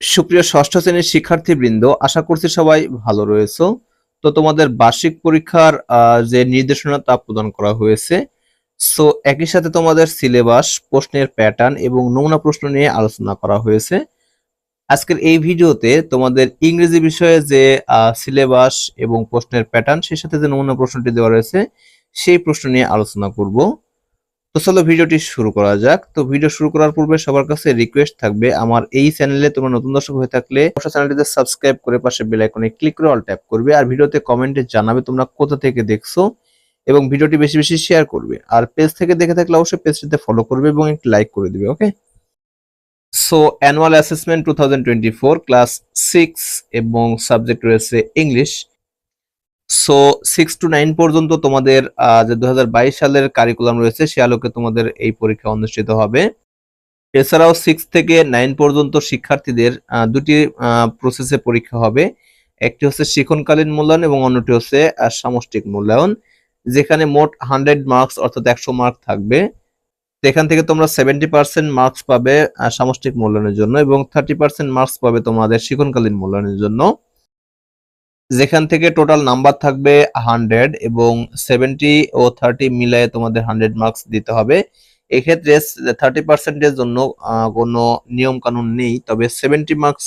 সুপ্রিয় ষষ্ঠ শ্রেণির শিক্ষার্থীবৃন্দ, আশা করছি সবাই ভালো রয়েছে। তো তোমাদের বার্ষিক পরীক্ষার যে নির্দেশনা তা প্রদান করা হয়েছে। সো, একই সাথে তোমাদের সিলেবাস, প্রশ্নের প্যাটার্ন এবং নমুনা প্রশ্ন নিয়ে আলোচনা করা হয়েছে। আজকের এই ভিডিওতে তোমাদের ইংরেজি বিষয়ে যে সিলেবাস এবং প্রশ্নের প্যাটার্ন, সেই সাথে যে নমুনা প্রশ্নটি দেওয়া রয়েছে, সেই প্রশ্ন নিয়ে আলোচনা করব। তো চলো ভিডিওটি শুরু করা যাক। তো ভিডিও শুরু করার পূর্বে সবার কাছে রিকোয়েস্ট থাকবে, আমার এই চ্যানেলে তোমরা নতুন দর্শক হয়ে থাকলে অবশ্যই চ্যানেলটিতে সাবস্ক্রাইব করে পাশে বেল আইকনে ক্লিক করে অল ট্যাপ করবে আর ভিডিওতে কমেন্টে জানাবে তোমরা কোথা থেকে দেখছ এবং ভিডিওটি বেশি বেশি শেয়ার করবে। আর পেজ থেকে দেখে থাকলে অবশ্যই পেজটিতে ফলো করবে এবং একটি লাইক করে দিবে okay so annual assessment two class six এবং সাবজেক্ট রয়েছে English so six to nine পর্যন্ত তোমাদের যে দু হাজার বাইশ সালের কারিকুলাম রয়েছে, সে আলোকে তোমাদের এই পরীক্ষা অনুষ্ঠিত হবে। এছাড়াও সিক্স থেকে নাইন পর্যন্ত শিক্ষার্থীদের দুটি প্রসেসে পরীক্ষা হবে। একটি হচ্ছে শিক্ষণকালীন মূল্যায়ন এবং অন্যটি হচ্ছে সামষ্টিক মূল্যায়ন, যেখানে মোট হান্ড্রেড মার্কস অর্থাৎ একশো মার্ক থাকবে। এখান থেকে তোমরা সেভেন্টি পার্সেন্ট মার্কস পাবে সামষ্টিক মূল্যায়নের জন্য এবং থার্টি পার্সেন্ট মার্কস পাবে তোমাদের শিক্ষণকালীন মূল্যায়নের জন্য। যেখান থেকে টোটাল নাম্বার থাকবে হান্ড্রেড এবং সেভেন্টি ও থার্টি মিলায়ে তোমাদের হান্ড্রেড মার্কস দিতে হবে। এক্ষেত্রে থার্টি পার্সেন্টের জন্য কোনো নিয়ম কানুন নেই, তবে সেভেন্টি মার্কস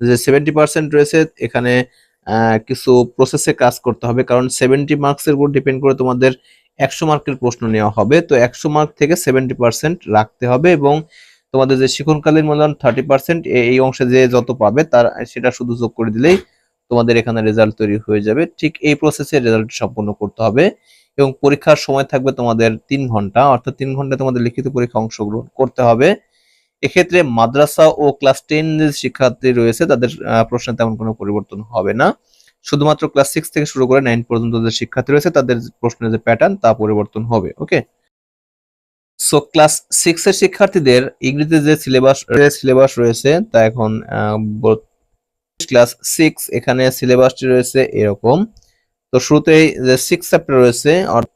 যে সেভেন্টি পার্সেন্ট রয়েছে, এখানে কিছু প্রসেসে কাজ করতে হবে, কারণ সেভেন্টি মার্কসের উপর ডিপেন্ড করে তোমাদের একশো মার্কের প্রশ্ন নেওয়া হবে। তো একশো মার্ক থেকে সেভেন্টি পার্সেন্ট রাখতে হবে এবং তোমাদের যে শিক্ষণকালীন মূল্যায়ন থার্টি পার্সেন্ট এই অংশে যে যত পাবে, তার, সেটা শুধু যোগ করে দিলেই তোমাদের এখানে রেজাল্ট তৈরি হয়ে যাবে। ঠিক এই প্রসেসে রেজাল্ট সম্পূর্ণ করতে হবে এবং পরীক্ষার সময় থাকবে তোমাদের তিন ঘণ্টা। অর্থাৎ তিন ঘণ্টা তোমাদের লিখিত পরীক্ষা অংশগ্রহণ করতে হবে। এক্ষেত্রে মাদ্রাসা ও ক্লাস টেন যে শিক্ষার্থী রয়েছে, তাদের প্রশ্নে তেমন কোনো পরিবর্তন হবে না। শুধুমাত্র ক্লাস সিক্স থেকে শুরু করে নাইন পর্যন্ত যে শিক্ষার্থী রয়েছে, তাদের প্রশ্নের যে প্যাটার্ন তা পরিবর্তন হবে ওকে সো ক্লাস সিক্স এর শিক্ষার্থীদের ইংরেজিতে যে সিলেবাস সিলেবাস রয়েছে, তা এখন ক্লাস সিক্স এখানে সিলেবাসটি রয়েছে এরকম। তো শুরুতেই যে সিক্স চ্যাপ্টার রয়েছে অর-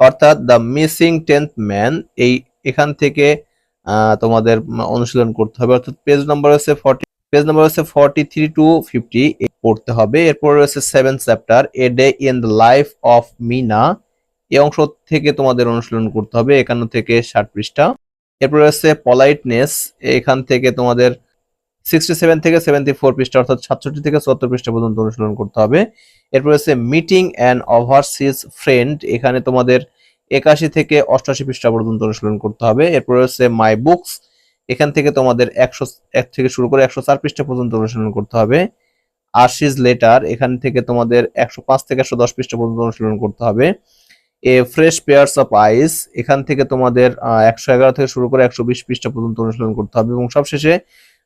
অর্থাৎ দ্য মিসিং টেন্থ ম্যান এই এখান থেকে তোমাদের অনুশীলন করতে হবে। অর্থাৎ পেজ নাম্বার রয়েছে ফর্টি পেজ নাম্বার রয়েছে ফর্টি থ্রি টু ফিফটি পড়তে হবে। এরপর রয়েছে seven chapter a day in the life of Meena এই অংশ থেকে তোমাদের অনুশীলন করতে হবে, একান্ন থেকে ষাট পৃষ্ঠা। এরপর রয়েছে পলাইটনেস এখান থেকে তোমাদের সিক্সটি সেভেন থেকে সেভেন্টি ফোর পৃষ্ঠা, অর্থাৎ সাতষট্টি থেকে চুয়াত্তর পৃষ্ঠা পর্যন্ত অনুশীলন করতে হবে। এরপর রয়েছে মিটিং অ্যান্ড ওভারসিজ ফ্রেন্ড এখানে তোমাদের একাশি থেকে অষ্টাশি পৃষ্ঠা পর্যন্ত অনুশীলন করতে হবে। এরপর রয়েছে মাই বুকস এখান থেকে তোমাদের একশো, এক থেকে শুরু করে একশো চার পৃষ্ঠা পর্যন্ত অনুশীলন করতে হবে। আশিস লেটার এখান থেকে তোমাদের একশো পাঁচ থেকে একশো দশ পৃষ্ঠা পর্যন্ত অনুশীলন করতে হবে। A fresh pairs of eyes এখান থেকে তোমাদের একশো এগারো থেকে শুরু করে একশো বিশ পৃষ্ঠা পর্যন্ত অনুশীলন করতে হবে এবং সবশেষে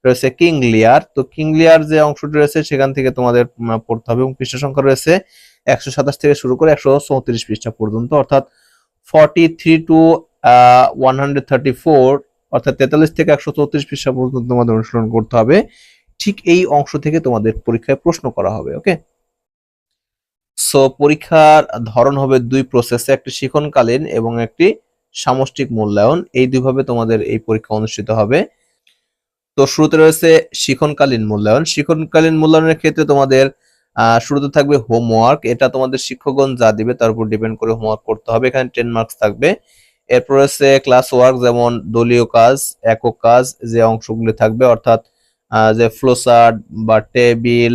রয়েছে কিং লিয়ার। তো কিং লিয়ার যে অংশটি রয়েছে, সেখান থেকে তোমাদের পড়তে হবে এবং পৃষ্ঠা সংখ্যা রয়েছে একশো সাতাশ থেকে শুরু করে একশো চৌত্রিশ পৃষ্ঠা পর্যন্ত। অর্থাৎ forty three to one hundred thirty four অর্থাৎ তেতাল্লিশ থেকে একশো চৌত্রিশ পৃষ্ঠা পর্যন্ত তোমাদের অনুসরণ করতে হবে। ঠিক এই অংশ থেকে তোমাদের পরীক্ষায় প্রশ্ন করা হবে, ওকে? সো পরীক্ষার ধরন হবে দুই প্রসেসে একটি শিখনকালীন এবং একটি সামষ্টিক মূল্যায়ন। এই দুইভাবে তোমাদের এই পরীক্ষা অনুষ্ঠিত হবে। তো শুরুতে রয়েছে শিক্ষণকালীন মূল্যায়ন। শিক্ষণকালীন মূল্যায়নের ক্ষেত্রে তোমাদের শুরুতে থাকবে হোমওয়ার্ক এটা তোমাদের শিক্ষকগণ যা দিবে তার উপর ডিপেন্ড করে হোমওয়ার্ক করতে হবে। এখানে টেন মার্কস থাকবে। এরপর রয়েছে ক্লাস ওয়ার্ক যেমন দলীয় কাজ, একক কাজ যে অংশগুলি থাকবে, অর্থাৎ যে ফ্লো চার্ট বা টেবিল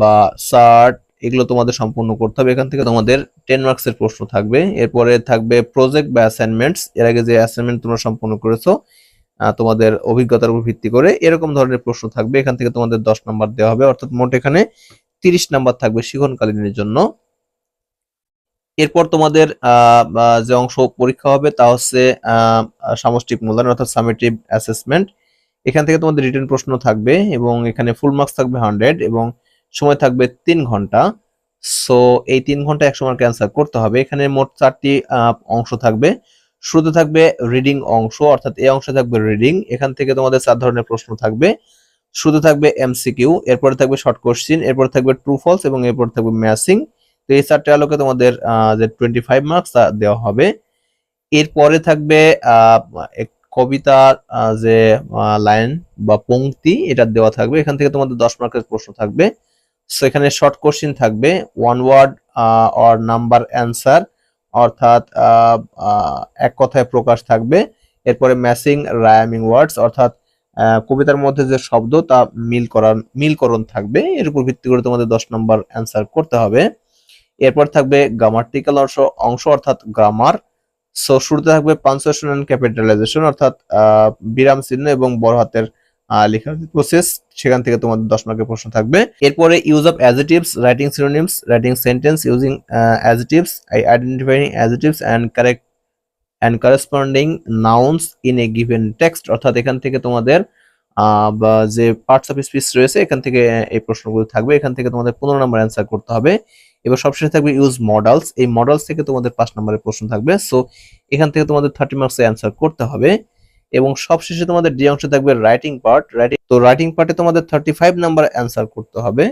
বা চার্ট এগুলো তোমাদের সম্পূর্ণ করতে হবে। এখান থেকে তোমাদের টেন মার্কস এর প্রশ্ন থাকবে। এরপরে থাকবে প্রজেক্ট বা অ্যাসাইনমেন্টস এর আগে যে অ্যাসাইনমেন্ট তোমরা সম্পূর্ণ করেছ তোমাদের অভিজ্ঞতার উপর ভিত্তি করে এরকম ধরনের প্রশ্ন থাকবে। এখান থেকে তোমাদের দশ নাম্বার দেওয়া হবে, অর্থাৎ মোট এখানে তিরিশ নাম্বার থাকবে শিখনকালীনের জন্য। এরপর তোমাদের যে অংশ পরীক্ষা হবে তা হচ্ছে সামষ্টিক মূল্যায়ন অর্থাৎ সামেটিভ অ্যাসেসমেন্ট এখান থেকে তোমাদের রিটেন প্রশ্ন থাকবে এবং এখানে ফুল মার্কস থাকবে হান্ড্রেড এবং সময় থাকবে তিন ঘণ্টা। সো এই তিন ঘণ্টা একশো মার্ক অ্যান্সার করতে হবে। এখানে মোট চারটি অংশ থাকবে। শুরুতে থাকবে রিডিং অংশ, অর্থাৎ এই অংশে থাকবে রিডিং এখান থেকে তোমাদের চার ধরনের প্রশ্ন থাকবে। শুরুতে থাকবে এমসিকিউ এরপরে থাকবে শর্ট কোশ্চিন এরপরে থাকবে ট্রু ফলস এবং এরপর থাকবে ম্যাচিং তো এই চারটে আলোকে তোমাদের যে টোয়েন্টি ফাইভ মার্কস দেওয়া হবে। এরপরে থাকবে কবিতার যে লাইন বা পংক্তি এটা দেওয়া থাকবে। এখান থেকে তোমাদের দশ মার্কের প্রশ্ন থাকবে। সো এখানে শর্ট কোশ্চিন থাকবে one word or number answer অর্থাৎ এক কথায় প্রকাশ থাকবে। এরপরে ম্যাসিং রায়ামিং ওয়ার্ডস, অর্থাৎ কবিতার মধ্যে যে শব্দ তা মিল করার, মিলকরণ থাকবে। এর উপর ভিত্তি করে তোমাদের দশ নম্বর অ্যান্সার করতে হবে। এরপর থাকবে গ্রামাটিক্যাল অংশ অংশ, অর্থাৎ গ্রামার সো শুরুতে থাকবে পাঞ্চুয়েশন এন্ড ক্যাপিটালাইজেশন অর্থাৎ বিরাম চিহ্ন এবং বড় হাতের লেখার প্রসেস সেখান থেকে তোমাদের দশ মার্কের প্রশ্ন থাকবে। এরপরে use of adjectives writing synonyms writing sentence using adjectives identifying adjectives and correct and corresponding nouns in a given text অর্থাৎ এখান থেকে তোমাদের বা যে পার্টস অফ স্পিচ রয়েছে, এখান থেকে এই প্রশ্নগুলো থাকবে। এখান থেকে তোমাদের পনেরো নম্বর অ্যান্সার করতে হবে। এবার সবশেষে থাকবে ইউজ মডেলস এই মডেলস থেকে তোমাদের পাঁচ নম্বরের প্রশ্ন থাকবে। সো এখান থেকে তোমাদের থার্টি মার্কসে অ্যান্সার করতে হবে। এবং সবশেষে তোমাদের ডি অংশে থাকবে রাইটিং পার্ট রাইটিং তো রাইটিং পার্টে তোমাদের থার্টি ফাইভ নাম্বার অ্যান্সার করতে হবে।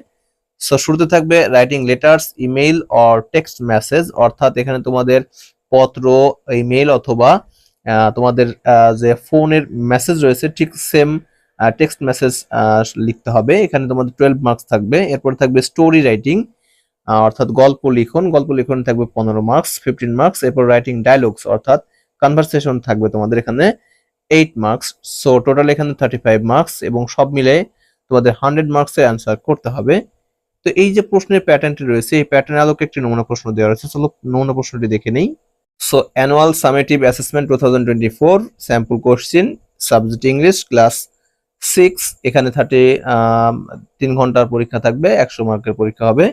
সো শুরুতে থাকবে writing letters email or text message অর্থাৎ এখানে তোমাদের পত্র ইমেইল অথবা তোমাদের যে ফোনের মেসেজ রয়েছে, ঠিক সেম টেক্সট মেসেজ লিখতে হবে। এখানে তোমাদের টুয়েলভ মার্কস থাকবে। এরপর থাকবে স্টোরি রাইটিং অর্থাৎ গল্প লিখন। গল্প লিখন থাকবে পনেরো মার্কস ফিফটিন মার্কস এরপর রাইটিং ডায়লগস অর্থাৎ কনভারসেশন থাকবে তোমাদের এখানে। এইট মার্কস সো টোটাল এখানে থার্টি ফাইভ মার্কস এবং সব মিলে তোমাদের হান্ড্রেড মার্কসে অ্যান্সার করতে হবে। তো এই যে প্রশ্নের প্যাটার্নটি রয়েছে, এই প্যাটার্ন আলোকে একটি নমুনা প্রশ্ন দেওয়া রয়েছে। চলো নমুনা প্রশ্নটি দেখে নেই। So annual summative assessment two thousand twenty four sample question subject English class six এখানে থার্টি তিন ঘণ্টার পরীক্ষা থাকবে, একশো মার্কের পরীক্ষা হবে।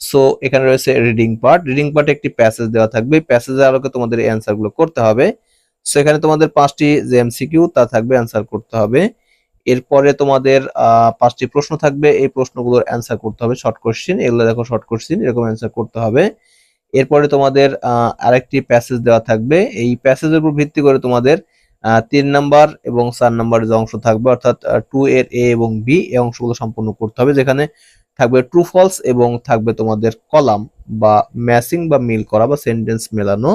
সো এখানে রয়েছে রিডিং পার্ট রিডিং পার্টে একটি প্যাসেজ দেওয়া থাকবে। প্যাসেজের আলোকে তোমাদের এই অ্যান্সারগুলো করতে হবে। সো এখানে তোমাদের পাঁচটি যে এমসিকিউ তা থাকবে অ্যান্সার করতে হবে। এরপরে তোমাদের পাঁচটি প্রশ্ন থাকবে। এই প্রশ্নগুলোর অ্যান্সার করতে হবে শর্ট কোশ্চিন এগুলো দেখো শর্ট কোশ্চিন এরকম অ্যান্সার করতে হবে। এরপরে তোমাদের আরেকটি প্যাসেজ দেওয়া থাকবে। এই প্যাসেজের উপর ভিত্তি করে তোমাদের তিন নাম্বার এবং চার নাম্বার যে অংশ থাকবে, অর্থাৎ টু এর এ এবং বি এই অংশগুলো সম্পূর্ণ করতে হবে, যেখানে থাকবে ট্রু ফলস এবং থাকবে তোমাদের কলাম বা ম্যাচিং বা মিল করা বা সেন্টেন্স মেলানো।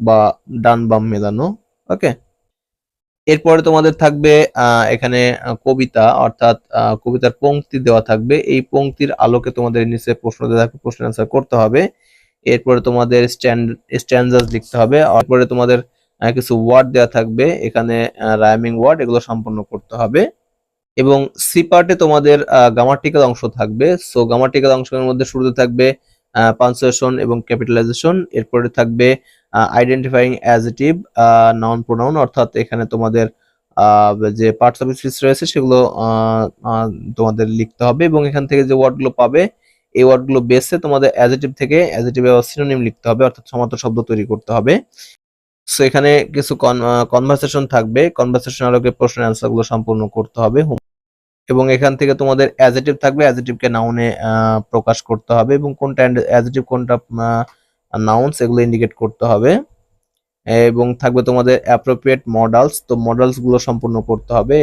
বা ডান বাম মেলানো ওকে এরপরে তোমাদের থাকবে এখানে কবিতা, অর্থাৎ কবিতার পঙ্ক্তি দেওয়া থাকবে। এই পংক্তির আলোকে তোমাদের নিচে প্রশ্ন দেওয়া থাকবে, প্রশ্নের অ্যান্সার করতে হবে। এরপরে তোমাদের স্ট্যান্ড স্ট্যান্ডার্স লিখতে হবে। এরপরে তোমাদের কিছু ওয়ার্ড দেওয়া থাকবে। এখানে রাইমিং ওয়ার্ড এগুলো সম্পন্ন করতে হবে। এবং সি পার্টে তোমাদের গ্রামাটিক্যাল অংশ থাকবে। সো গ্রামাটিক্যাল অংশের মধ্যে শুরুতে থাকবে পাঞ্চুয়েশন এবং ক্যাপিটালাইজেশন এরপরে থাকবে আইডেন্টিফাইং অ্যাজিটিভ নাউন প্রোনাউন অর্থাৎ এখানে তোমাদের যে পার্টস অফ স্পিচ রয়েছে সেগুলো তোমাদের লিখতে হবে এবং এখান থেকে যে ওয়ার্ডগুলো পাবে, এই ওয়ার্ডগুলো বেসে তোমাদের অ্যাজিটিভ থেকে অ্যাজিটিভ সিনোনিম লিখতে হবে, অর্থাৎ সমার্থক শব্দ তৈরি করতে হবে। সো এখানে কিছু কনভারসেশন থাকবে কনভারসেশন আলোকে প্রশ্নের অ্যান্সারগুলো সম্পূর্ণ করতে হবে। এবং এখান থেকে তোমাদের অ্যাজেটিভ থাকবে অ্যাজেটিভকে নাউনে প্রকাশ করতে হবে এবং কোনটা অ্যাজেটিভ কোনটা নাউন্স এগুলো ইন্ডিকেট করতে হবে। এবং থাকবে তোমাদের অ্যাপ্রোপ্রিয়েট মডেলস তো মডেলসগুলো সম্পূর্ণ করতে হবে।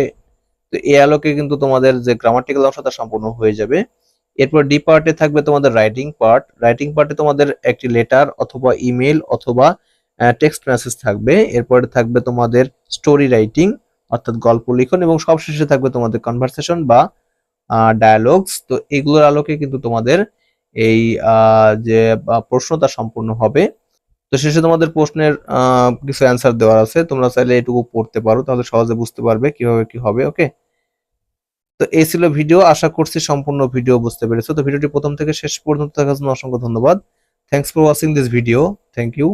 তো এই আলোকে কিন্তু তোমাদের যে গ্রামাটিক্যাল অংশ তা সম্পূর্ণ হয়ে যাবে। এরপর ডি পার্টে থাকবে তোমাদের রাইটিং পার্ট রাইটিং পার্টে তোমাদের একটি লেটার অথবা ইমেল অথবা টেক্সট মেসেজ থাকবে। এরপরে থাকবে তোমাদের স্টোরি রাইটিং অর্থাৎ গল্প লিখন এবং সবশেষে থাকবে তোমাদের কনভারসেশন বা ডায়ালগস তো এগুলোর আলোকে কিন্তু তোমাদের এই যে প্রশ্নটা প্রশ্ন সম্পূর্ণ হবে। তো শেষে তোমাদের প্রশ্নের কিছু অ্যান্সার দেওয়ার আছে। তোমরা চাইলে এটুকু পড়তে পারো, তাহলে সহজে বুঝতে পারবে কীভাবে কি হবে ওকে তো এই ছিল ভিডিও, আশা করছি সম্পূর্ণ ভিডিও বুঝতে পেরেছ। তো ভিডিওটি প্রথম থেকে শেষ পর্যন্ত দেখার জন্য অসংখ্য ধন্যবাদ। Thanks for watching this video thank you